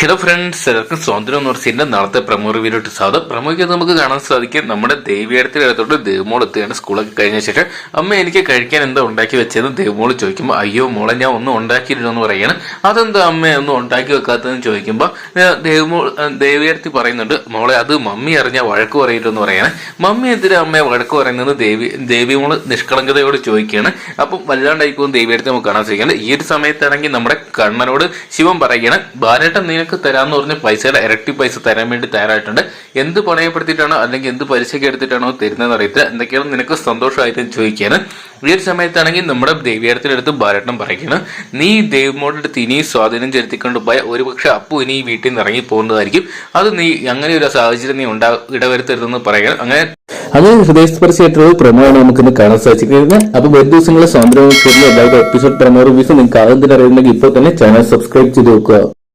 Hello friends എല്ലാവർക്കും സ്വാതന്ത്ര്യം എന്ന് പറഞ്ഞ നാളത്തെ പ്രമുഖ റിവ്യൂലോട്ട് സ്വാഗതം പ്രമുഖ നമുക്ക് കാണാൻ സാധിക്കും. നമ്മുടെ ദേവിയടത്തിൽ അടുത്തോട്ട് ദേവമോൾ എത്തുകയാണ്. സ്കൂളൊക്കെ കഴിഞ്ഞ ശേഷം അമ്മ എനിക്ക് കഴിക്കാൻ എന്താ ഉണ്ടാക്കി വെച്ചതെന്ന് ദേവമോൾ ചോദിക്കുമ്പോൾ അയ്യോ മോളെ ഞാൻ ഒന്നും ഉണ്ടാക്കിയില്ലെന്ന് പറയാണ്. അതെന്താ അമ്മ ഒന്നും ഉണ്ടാക്കി വെക്കാത്തതെന്ന് ചോദിക്കുമ്പോൾ ദേവമോൾ ദേവിയടത്തി പറയുന്നുണ്ട് മോളെ അത് മമ്മി അറിഞ്ഞാൽ വഴക്ക് പറയില്ലെന്ന് പറയാണ്. മമ്മി എന്തിനാ അമ്മയെ വഴക്ക് പറയുന്നത് ദേവി ദേവിമോൾ നിഷ്കളങ്കതയോട് ചോദിക്കുകയാണ്. അപ്പം വല്ലാണ്ടായിപ്പോൾ ദേവിയടത്തി നമുക്ക് കാണാൻ സാധിക്കുന്നത് ഈ ഒരു സമയത്താണെങ്കിൽ നമ്മുടെ കണ്ണനോട് ശിവൻ പറയുകയാണ് ബാലേട്ടൻ നിനക്ക് തരാമെന്ന് പറഞ്ഞ പൈസയുടെ ഇരട്ടി പൈസ തരാൻ വേണ്ടി തയ്യാറായിട്ടുണ്ട്. എന്ത് പണയപ്പെടുത്തിയിട്ടാണോ അല്ലെങ്കിൽ എന്ത് പലിശയ്ക്ക് എടുത്തിട്ടാണോ തരുന്നതെന്ന് അറിയത്തില്ല. എന്തൊക്കെയാണ് നിനക്ക് സന്തോഷമായിട്ട് ചോദിക്കുകയാണ് ഈ ഒരു സമയത്താണെങ്കിൽ നമ്മുടെ ദേവിയാരത്തിനടുത്ത് ഭാരട്ടം പറയുകയാണ് നീ അടുത്ത് ഇനി സ്വാധീനം ചെലുത്തിക്കൊണ്ട് പോയ ഒരുപക്ഷെ അപ്പു ഇനി ഈ വീട്ടിൽ നിന്ന് ഇറങ്ങി പോകുന്നതായിരിക്കും. അത് നീ അങ്ങനെ ഒരു സാഹചര്യം നീ ഉണ്ടാ ഇടവരുത്തരുതെന്ന് പറയുകയാണ്. അങ്ങനെ അങ്ങനെ ഹൃദയസ്പർശിയായിട്ടുള്ള പ്രമേയമാണ് നമുക്ക് ഇന്ന് കാണാൻ സാധിച്ചിരിക്കുന്നത്. അപ്പൊ വരും ദിവസങ്ങളിൽ സ്വാതന്ത്ര്യം എല്ലാവരുടെ എപ്പിസോഡ് പ്രമോ റിവ്യൂസ് നിങ്ങൾക്ക് ആദ്യം അറിയുന്നെങ്കിൽ ഇപ്പോൾ തന്നെ ചാനൽ സബ്സ്ക്രൈബ് ചെയ്ത് വെക്കുക.